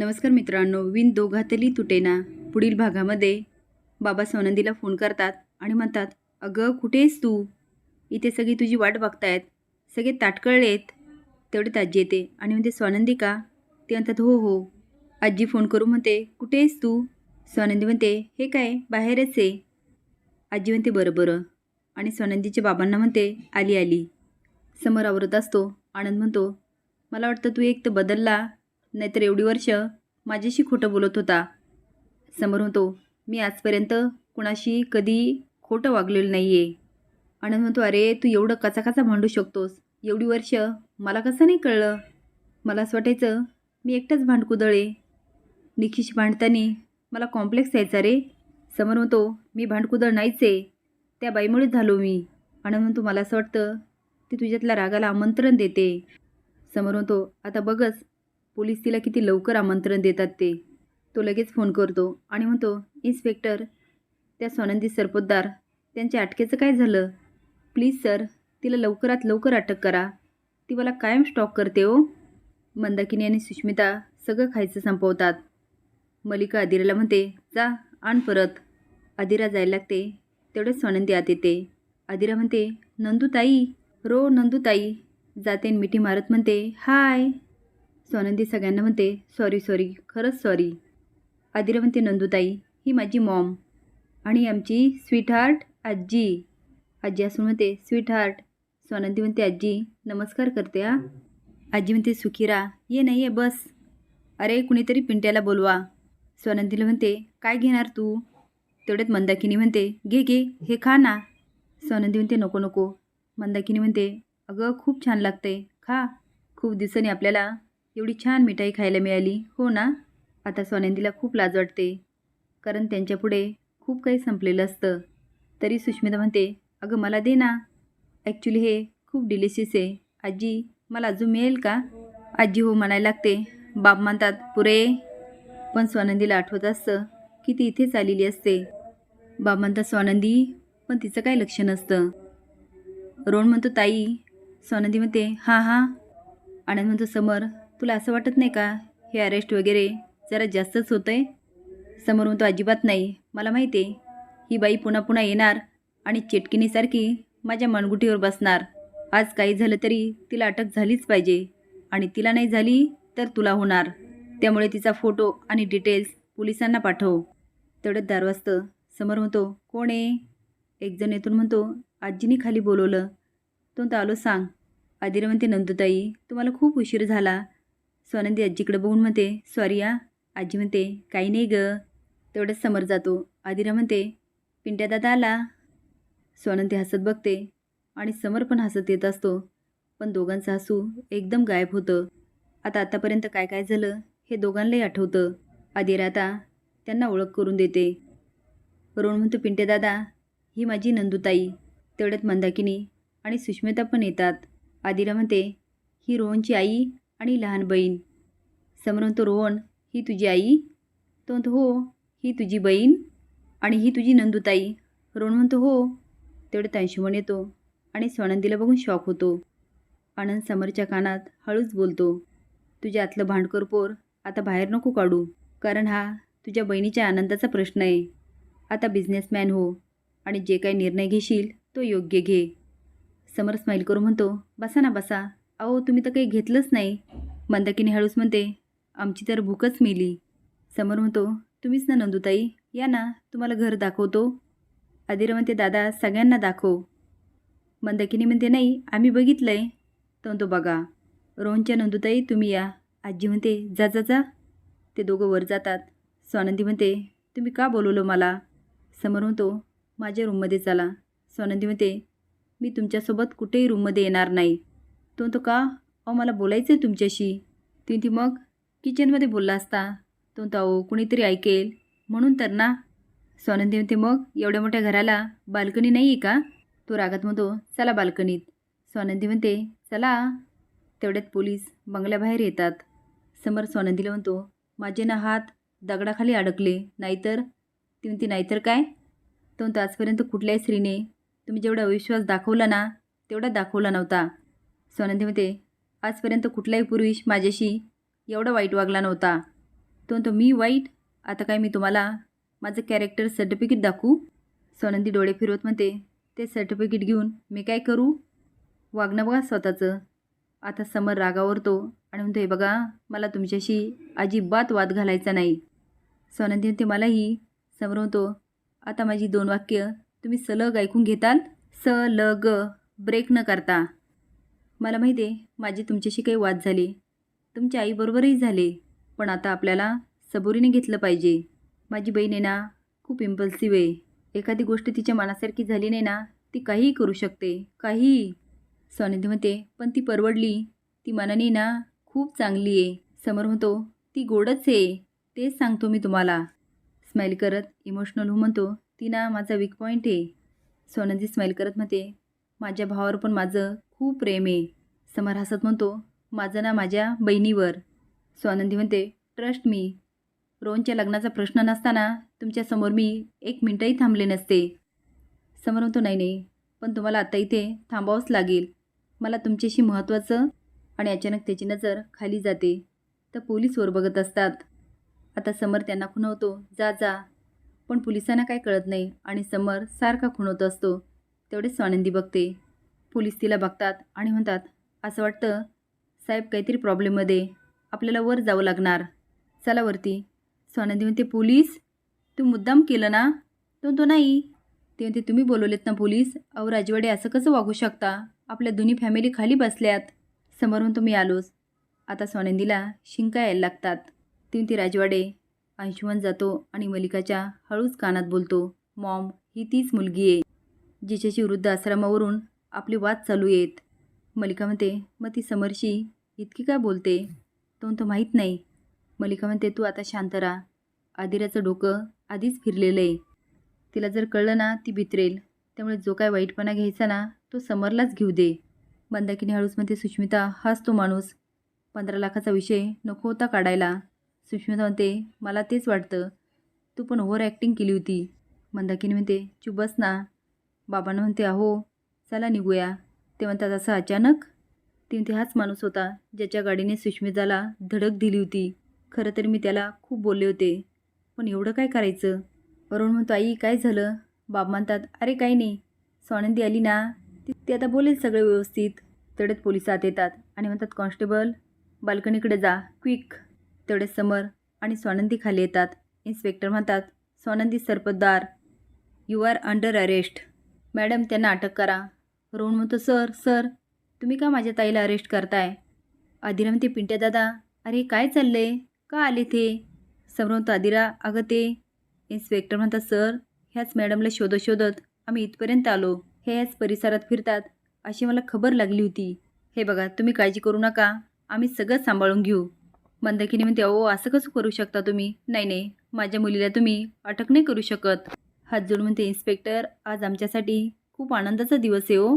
नमस्कार मित्रांनो विण दोघातली तुटेना पुढील भागामध्ये बाबा सोनंदीला फोन करतात आणि म्हणतात अगं कुठे आहेस तू? इथे सगळी तुझी वाट बघतायत. सगळे ताटकळलेत तेवढे ताजी येते आणि म्हणते स्वानंदी का? ते म्हणतात हो हो. आजी फोन करू म्हणते कुठे आहेस तू? स्वानंदी म्हणते हे काय? बाहेरच आहे. आजी म्हणते बरं बरं. आणि स्वानंदीच्या बाबांना म्हणते आली आली. समोर आवरत असतो. आनंद म्हणतो मला वाटतं तू एक तर बदलला. नाहीतर एवढी वर्ष माझ्याशी खोटं बोलत होता. समोर म्हणतो मी आजपर्यंत कुणाशी कधी खोटं वागलेलं नाही आहे आनंद म्हणतो अरे तू एवढं कचा भांडू शकतोस. एवढी वर्ष मला कसं नाही कळलं? मला असं वाटायचं मी एकटाच भांडकुदळे निखिश भांडताना मला कॉम्प्लेक्स यायचा रे समोर म्हणतो मी भांडकुदळ नाहीच आहे. त्या बाईमुळेच झालो मी. आनंद म्हणतो मला असं वाटतं ती तुझ्यातल्या रागाला आमंत्रण देते. समोर म्हणतो आता बघच पोलीस तिला किती लवकर आमंत्रण देतात ते. तो लगेच फोन करतो आणि म्हणतो इन्स्पेक्टर त्या स्वानंदी सरपोतदार त्यांच्या अटकेचं काय झालं? प्लीज सर तिला लवकरात लवकर अटक करा. ती मला कायम स्टॉक करते हो. मंदाकिनी आणि सुष्मिता सगळं खायचं संपवतात. मलिका आदिराला म्हणते जा आण परत. आदिरा जायला लागते तेवढेच स्वानंदी आत येते. आदिरा म्हणते नंदूताई रो नंदूताई. जाते आणि मिठी मारत म्हणते हाय. सोनंदी सगळ्यांना म्हणते सॉरी सॉरी खरंच सॉरी आदिरा म्हणते नंदुताई ही माझी मॉम आणि आमची स्वीटहार्ट आजी आजी असून म्हणते स्वीटहार्ट सोनंदी म्हणते आजी नमस्कार करते हा. आजी म्हणते सुखीरा ये नाही आहे बस. अरे कुणीतरी पिंट्याला बोलवा. स्वानंदीला म्हणते काय घेणार तू? तेवढ्यात मंदाकिनी म्हणते घे घे हे खा ना. सोनंदी म्हणते नको नको. मंदाकिनी म्हणते अगं खूप छान लागते खा. खूप दिवसांनी आपल्याला एवढी छान मिठाई खायला मिळाली. हो ना? आता सोनंदीला खूप लाज वाटते. कारण त्यांच्यापुढे खूप काही संपलेलं असतं. तरी सुष्मिता म्हणते अगं मला दे ना. ॲक्च्युली हे खूप डिलिशियस आहे. आजी मला अजून मिळेल का? आजी हो म्हणायला लागते. बाप म्हणतात पुरे. पण स्वानंदीला आठवत असतं की ती इथेच आलेली असते. बाप म्हणतात स्वानंदी पण तिचं काय लक्ष नसतं. रोण म्हणतो ताई. स्वानंदी म्हणते हां हां. आनंद म्हणतो समर तुला असं वाटत नाही का? हे अरेस्ट वगैरे जरा जास्तच होतं आहे समोर म्हणतो अजिबात नाही. मला माहिती आहे ही बाई पुन्हा पुन्हा येणार आणि चेटकिनीसारखी माझ्या मनगुटीवर बसणार. आज काही झालं तरी तिला अटक झालीच पाहिजे. आणि तिला नाही झाली तर तुला होणार. त्यामुळे तिचा फोटो आणि डिटेल्स पोलिसांना पाठव. तेवढ्यात दार वाजतं. समोर म्हणतो कोण आहे? एकजण येथून म्हणतो आजीने खाली बोलवलं. तो म्हणतो आलो सांग. आदिरा म्हणते नंदुताई तुम्हाला खूप उशीर झाला. स्वानंदी आजीकडे बघून म्हणते सॉरी या आजी म्हणते काही नाही ग. तेवढ्याच समोर जातो. आदिरा म्हणते पिंट्या दादा आला. स्वानंदी हसत बघते आणि समर पण हसत येत असतो. पण दोघांचं हसू एकदम गायब होतं. आता आतापर्यंत काय काय झालं हे दोघांनाही आठवतं. आदिरा आता त्यांना ओळख करून देते. रोण म्हणतो पिंटे दादा ही माझी नंदुताई. तेवढ्यात मंदाकिनी आणि सुष्मिता पण येतात. आदिरा म्हणते ही रोहनची आई आणि लहान बहीण. समोर रोहन ही तुझी आई. तो म्हणतो हो ही तुझी बहीण आणि ही तुझी नंदुताई. रोहन म्हणतो हो. तेवढं तांशुमण येतो आणि स्वानंदीला बघून शॉक होतो. आनंद समरच्या कानात हळूच बोलतो तुझ्या आतलं भांडकर पोर आता बाहेर नको काढू. कारण हा तुझ्या बहिणीच्या आनंदाचा प्रश्न आहे. आता बिझनेसमॅन हो आणि जे काही निर्णय घेशील तो योग्य घे. समर स्माईल करून म्हणतो बसा ना बसा. अहो तुम्ही तर काही घेतलंच नाही. मंदाकिनी हळूच म्हणते आमची तर भूकच मिली. समोर म्हणतो तुम्हीच ना नंदुताई या ना तुम्हाला घर दाखवतो. आदिरा म्हणते दादा सगळ्यांना दाखव. मंदाकिनी म्हणते नाही आम्ही बघितलं आहे तो म्हणतो बघा रोहनच्या नंदुताई तुम्ही या. आजी म्हणते जा जा जा. ते दोघं वर जातात. स्वानंदी म्हणते तुम्ही का बोलवलं मला? समोर म्हणतो माझ्या रूममध्ये चला. स्वानंदी म्हणते मी तुमच्यासोबत कुठेही रूममध्ये येणार नाही. तो म्हणतो का? अहो मला बोलायचं आहे तुमच्याशी. ती ती मग किचनमध्ये बोलला असता. तो म्हणतो अहो कुणीतरी ऐकेल. म्हणून तर ना. स्वानंदी म्हणते मग एवढ्या मोठ्या घराला बाल्कनी नाही आहे का? तो रागात म्हणतो चला बाल्कनीत. स्वानंदी म्हणते चला. तेवढ्यात पोलीस बंगल्याबाहेर येतात. समर स्वानंदीला म्हणतो माझे ना हात दगडाखाली अडकले नाहीतर? ती म्हणते नाहीतर काय? तो म्हणतो आजपर्यंत कुठल्याही स्त्रीने तुम्ही जेवढा अविश्वास दाखवला ना तेवढा दाखवला नव्हता. सोनंदी म्हणते आजपर्यंत कुठलाही पुरुष माझ्याशी एवढा वाईट वागला नव्हता. तो म्हणतो मी वाईट? आता काय मी तुम्हाला माझं कॅरेक्टर सर्टिफिकेट दाखवू? सोनंदी डोळे फिरवत म्हणते ते सर्टिफिकेट घेऊन मी काय करू? वागणं बघा स्वतःचं. आता समर रागावरतो आणि म्हणतो हे बघा मला तुमच्याशी अजिबात वाद घालायचा नाही. सोनंदी म्हणते मलाही? समोर म्हणतो आता माझी दोन वाक्य तुम्ही सलग ऐकून घेताल? स ल ग ब्रेक न करता. मला माहिती आहे माझी तुमच्याशी काही वाद झाले. तुमच्या आईबरोबरही झाले पण आता आपल्याला सबुरीने घेतलं पाहिजे. माझी बहीण आहे ना खूप इम्पल्सिव्ह आहे. एखादी गोष्ट तिच्या मनासारखी झाली नाही ना ती काहीही करू शकते काहीही. स्वानिधी म्हणते पण ती परवडली. ती मनाने ना खूप चांगली आहे. समोर म्हणतो ती गोडच आहे. तेच सांगतो मी तुम्हाला. स्माईल करत इमोशनल हो म्हणतो ती ना माझा वीक पॉईंट आहे. सोनंदी स्माईल करत म्हणते माझ्या भावावर पण माझं खूप प्रेम आहे. समर हसत म्हणतो माझं ना माझ्या बहिणीवर. स्वानंदी म्हणते ट्रस्ट मी रोहनच्या लग्नाचा प्रश्न नसताना तुमच्यासमोर मी एक मिनटंही थांबले नसते. समोर म्हणतो नाही नाही पण तुम्हाला आता इथे थांबावंच लागेल. मला तुमच्याशी महत्त्वाचं आणि अचानक त्याची नजर खाली जाते. तर पोलीसवर बघत असतात. आता समर त्यांना खुणवतो जा जा. पण पोलिसांना काय कळत नाही आणि समर सारखा खुणवत असतो. तेवढेच स्वानंदी बघते. पोलीस तिला बघतात आणि म्हणतात असं वाटतं साहेब काहीतरी प्रॉब्लेममध्ये आपल्याला वर जावं लागणार. चला वरती. स्वानंदी म्हणते पोलीस? तू मुद्दाम केलं ना? तो तो नाही. ते म्हणते तुम्ही बोलवलेत ना पोलीस? अहो राजवाडे असं कसं वागू शकता? आपल्या दोन्ही फॅमिली खाली बसल्यात. समोर म्हणतो मी आलोच. आता स्वानंदीला शिंका यायला लागतात. ती म्हणते राजवाडे अंशुमन जातो आणि मलिकाच्या हळूच कानात बोलतो. मॉम ही तीच मुलगी आहे. जिच्याशी वृद्ध आश्रमावरून आपले वाद चालू आहेत मलिका म्हणते मग ती समरशी इतकी काय बोलते? तो तो माहीत नाही. मलिका म्हणते तू आता शांत राहा. आदिराचं डोकं आधीच फिरलेलं आहे. तिला जर कळलं ना ती भित्रेल त्यामुळे जो काय वाईटपणा घ्यायचा ना तो समरलाच घेऊ दे. मंदाकिनी हळूच म्हणते सुष्मिता हाच तो माणूस. पंधरा लाखाचा विषय नको होता काढायला. सुष्मिता म्हणते मला तेच वाटतं. तू पण ओव्हर ॲक्टिंग केली होती. मंदाकिनी म्हणते चुप बस ना. बाबांना म्हणते अहो चला निघूया. ते म्हणतात असं अचानक? ती म्हणते हाच माणूस होता ज्याच्या गाडीने सुष्मिताला धडक दिली होती. खरं तर मी त्याला खूप बोलले होते. पण एवढं काय करायचं? वरुण म्हणतो आई काय झालं? बाब म्हणतात अरे काही नाही. स्वानंदी आली ना ती ती आता बोलेल सगळं व्यवस्थित. तेवढ्यात पोलीस आत येतात आणि म्हणतात कॉन्स्टेबल बाल्कनीकडे जा क्विक. तेवढ्यात समर आणि स्वानंदी खाली येतात. इन्स्पेक्टर म्हणतात Swanandi Sarpotdar you are under arrest. Madam त्यांना अटक करा. रोहन म्हणतो सर सर तुम्ही का माझ्या ताईला अरेस्ट करताय? आदिरा म्हणते पिंट्या दादा. अरे काय चाललंय? का आले ते? समोर म्हणतो आदिरा अगं ते इन्स्पेक्टर म्हणतात सर ह्याच मॅडमला शोधत शोधत आम्ही इथपर्यंत आलो. हे ह्याच परिसरात फिरतात. अशी मला खबर लागली होती. हे बघा तुम्ही काळजी करू नका. आम्ही सगळं सांभाळून घेऊ. मंदाकिनी म्हणते अहो असं कसं करू शकता तुम्ही? नाही नाही माझ्या मुलीला तुम्ही अटक नाही करू शकत. हात जोडून म्हणते इन्स्पेक्टर आज आमच्यासाठी खूप आनंदाचा दिवस आहे हो.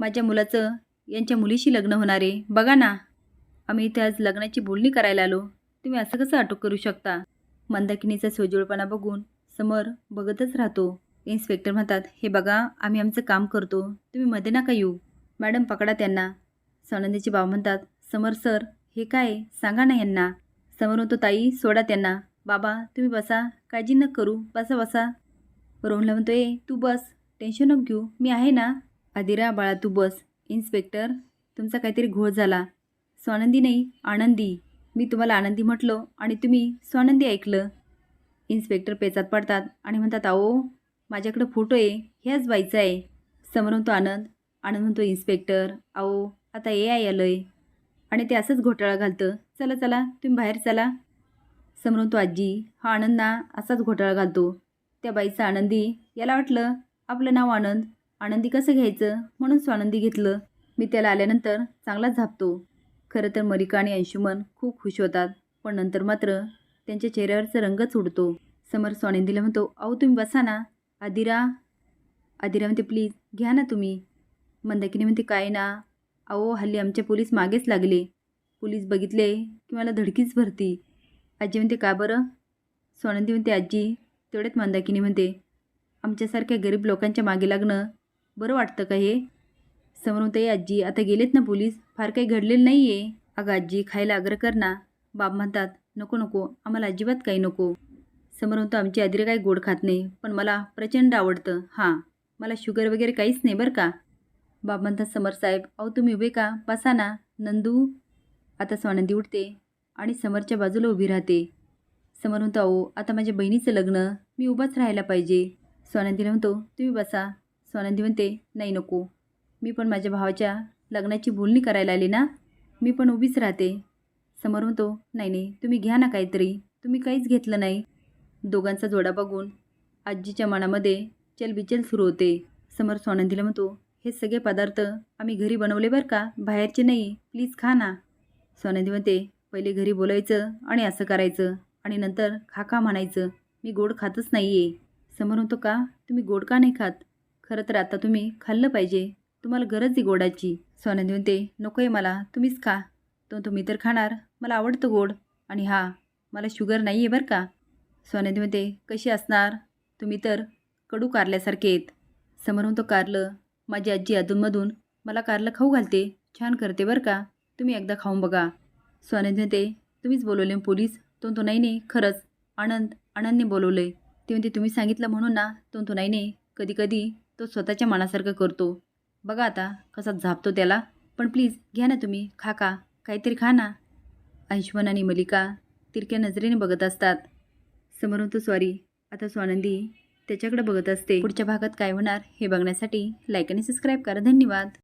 माझ्या मुलाचं यांच्या मुलीशी लग्न होणार आहे. बघा ना आम्ही इथे आज लग्नाची बोलणी करायला आलो. तुम्ही असं कसं अटक करू शकता? मंदाकिनीचा सोजोळपणा बघून समर बघतच राहतो. इन्स्पेक्टर म्हणतात हे बघा आम्ही आमचं काम करतो. तुम्ही मध्ये नका येऊ. मॅडम पकडा त्यांना. सनंदीचे बाबा म्हणतात समर सर हे काय? सांगा ना यांना. समोर होतो ताई सोडा त्यांना. बाबा तुम्ही बसा. काळजी न करू. बसा बसा. रोहनला म्हणतो ए तू बस टेन्शन नको घेऊ मी आहे ना. आदिरा बाळा तू बस इन्स्पेक्टर तुमचा काहीतरी घोळ झाला. स्वानंदी नाही आनंदी. मी तुम्हाला आनंदी म्हटलो आणि तुम्ही स्वानंदी ऐकलं. इन्स्पेक्टर पेचात पडतात आणि म्हणतात अहो माझ्याकडं फोटो आहे ह्याच बाईचा आहे. समोर म्हणतो आनंद आनंद म्हणतो इन्स्पेक्टर अहो आता ए आय आलं आहे आणि ते असंच घोटाळा घालतं चला चला तुम्ही बाहेर चला. समोर म्हणतो आजी हा आनंद ना असाच घोटाळा घालतो. त्या बाईचा आनंदी. याला वाटलं आपलं नाव आनंद. आनंदी कसं घ्यायचं? म्हणून स्वानंदी घेतलं. मी त्याला आल्यानंतर चांगलाच झापतो. खरं तर मरिका आणि अंशुमन खूप खुश होतात. पण नंतर मात्र त्यांच्या चेहऱ्यावरचा रंगच उडतो समर स्वानंदीला म्हणतो अहो तुम्ही बसा ना. आदिरा आदिरा म्हणते प्लीज घ्या ना तुम्ही. मंदाकिनी म्हणते काय ना. अहो हल्ली आमच्या पोलीस मागेच लागले. पोलीस बघितले की मला धडकीच भरती. आजी म्हणते का बरं? स्वानंदी म्हणते आजी तेवढ्यात मंदाकिनी म्हणते आमच्यासारख्या गरीब लोकांच्या मागे लागणं बरं वाटतं का हे? समोर आजी आता गेलेत ना पोलीस? फार काही घडलेलं नाही आहे अगं आजी खायला आग्रह कर ना. बाब म्हणतात नको नको आम्हाला अजिबात काही नको. समोर म्हणतो आमची आदिरा काही गोड खात नाही पण मला प्रचंड आवडतं. हां मला शुगर वगैरे काहीच नाही बरं का. बाप म्हणतात समर साहेब अहो तुम्ही उभे का? बसा ना. नंदू. आता स्वानंदी उठते आणि समरच्या बाजूला उभी राहते. समोर म्हणतो अहो आता माझ्या बहिणीचं लग्न मी उभाच राहायला पाहिजे. स्वानंदीला म्हणतो तुम्ही बसा. स्वानंदी म्हणते नाही नको. मी पण माझ्या भावाच्या लग्नाची बोलणी करायला आली ना मी पण उभीच राहते. समोर म्हणतो नाही नाही तुम्ही घ्या ना काहीतरी. तुम्ही काहीच घेतलं नाही. दोघांचा जोडा बघून आजीच्या मनामध्ये चलबिचल सुरू होते. समोर स्वानंदीला म्हणतो हे सगळे पदार्थ आम्ही घरी बनवले बरं का? बाहेरचे नाही. प्लीज खा ना. स्वानंदी म्हणते पहिले घरी बोलायचं आणि असं करायचं. आणि नंतर खा खा म्हणायचं मी गोड खातच नाही आहे समोर म्हणतो का तुम्ही गोड का नाही खात? खरं तर आता तुम्ही खाल्लं पाहिजे. तुम्हाला गरज आहे गोडाची. स्वानंदी म्हणते नको आहे मला तुम्हीच खा. तो तुम्ही तर खाणार. मला आवडतं गोड. आणि हा मला शुगर नाही आहे बरं का. स्वानंदी म्हणते कशी असणार? तुम्ही तर कडू कारल्यासारखे आहेत. समोर म्हणतो कारलं माझी आजी अधूनमधून मला कारलं खाऊ घालते. छान करते बरं का. तुम्ही एकदा खाऊन बघा. स्वानंदी म्हणते तुम्हीच बोलवले पोलीस? तो नाही नाही खरंच आनंद आनंदने बोलवलं. आहे ते म्हणते तुम्ही सांगितलं म्हणून ना तो नाही नाही कधीकधी तो स्वतःच्या मनासारखं करतो. बघा आता कसा झापतो त्याला. पण प्लीज घ्या ना तुम्ही खा का काहीतरी खा ना. अंशवन आणि मलिका तिरक्या नजरेने बघत असतात. समोर तो सॉरी आता स्वानंदी त्याच्याकडे बघत असते. पुढच्या भागात काय होणार हे बघण्यासाठी लाईक आणि सबस्क्राईब करा. धन्यवाद.